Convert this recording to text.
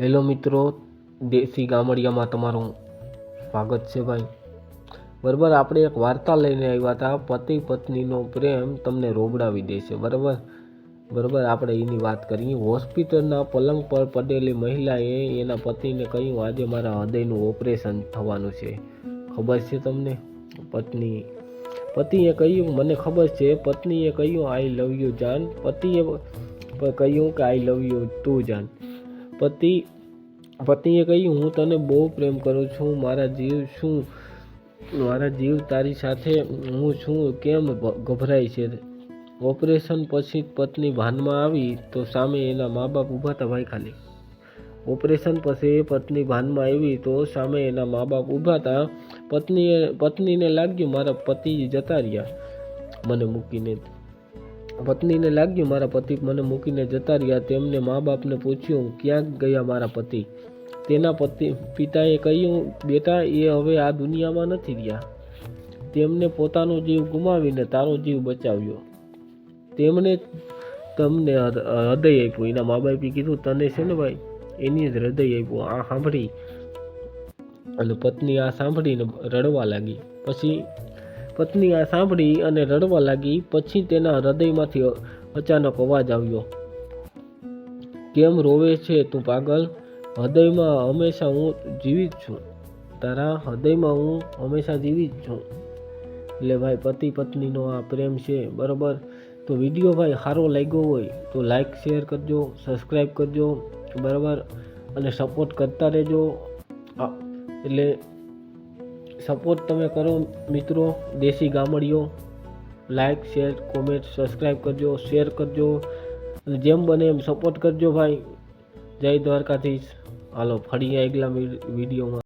Hello મિત્રો, દેશી ગામડિયામાં તમારું સ્વાગત છે ભાઈ. બરાબર, આપણે એક વાર્તા લઈને આવ્યા હતા. પતિ પત્નીનો પ્રેમ તમને રોબડાવી દેશે, બરાબર? બરાબર, આપણે એની વાત કરીએ. હોસ્પિટલના પલંગ પર પડેલી મહિલાએ એના પતિને કહ્યું, આજે મારા હૃદયનું ઓપરેશન થવાનું છે. ખબર છે તમને? પત્ની, પતિએ કહ્યું, મને ખબર છે. પત્નીએ કહ્યું આઈ લવ યુ જાન. પતિએ કહ્યું કે આઈ લવ યુ તું જાન. પતિ, પતિએ કહ્યું, હું તને બહુ પ્રેમ કરું છું, મારા જીવ શું, મારા જીવ તારી સાથે હું છું, કેમ ગભરાય છે? ઓપરેશન પછી પત્ની ભાનમાં આવી તો સામે એના મા બાપ ઊભા હતા ખાલી ઓપરેશન પછી પત્ની ભાનમાં આવી તો સામે એના મા બાપ ઊભા હતા. પત્નીએ, પત્નીને લાગ્યું, મારા પતિ જતા રહ્યા. મને મૂકીને પત્નીને લાગ્યું, મારા પતિ મને મૂકીને જતા રહ્યા. તેમને મા બાપને પૂછ્યું, ક્યાં ગયા મારા પતિ? તેના પતિ, પિતાએ કહ્યું, બેટા, એ હવે આ દુનિયામાં નથી રહ્યા તેમને પોતાનો જીવ ગુમાવીને તારો જીવ બચાવ્યો. તેમણે તમને હૃદય આપ્યું. એના મા બાપે કીધું, તને છે ને ભાઈ, એની જ હૃદય આપ્યું. આ સાંભળી. અને પત્ની આ સાંભળીને રડવા લાગી. પછી પત્ની આ સાંભળી અને રડવા લાગી, પછી તેના હૃદયમાંથી અચાનક અવાજ આવ્યો. કેમ રોવે છે તું પાગલ? હૃદયમાં હંમેશા હું જીવિત છું. તારા હૃદયમાં હું હંમેશા જીવિત છું. એટલે ભાઈ, પતિ પત્નીનો આ પ્રેમ છે, બરાબર? તો વીડિયો ભાઈ સારો લાગ્યો હોય તો લાઈક શેર કરજો સબસ્ક્રાઈબ કરજો, બરાબર? અને સપોર્ટ કરતા રહેજો. એટલે સપોર્ટ તમે કરો મિત્રો, દેશી ગામડીઓ લાઈક શેર કોમેન્ટ સબસ્ક્રાઈબ કરજો શેર કરજો જેમ બને એમ સપોર્ટ કરજો ભાઈ. જય દ્વારકાધીશ. હાલો, ફરી આગલા વિડીયોમાં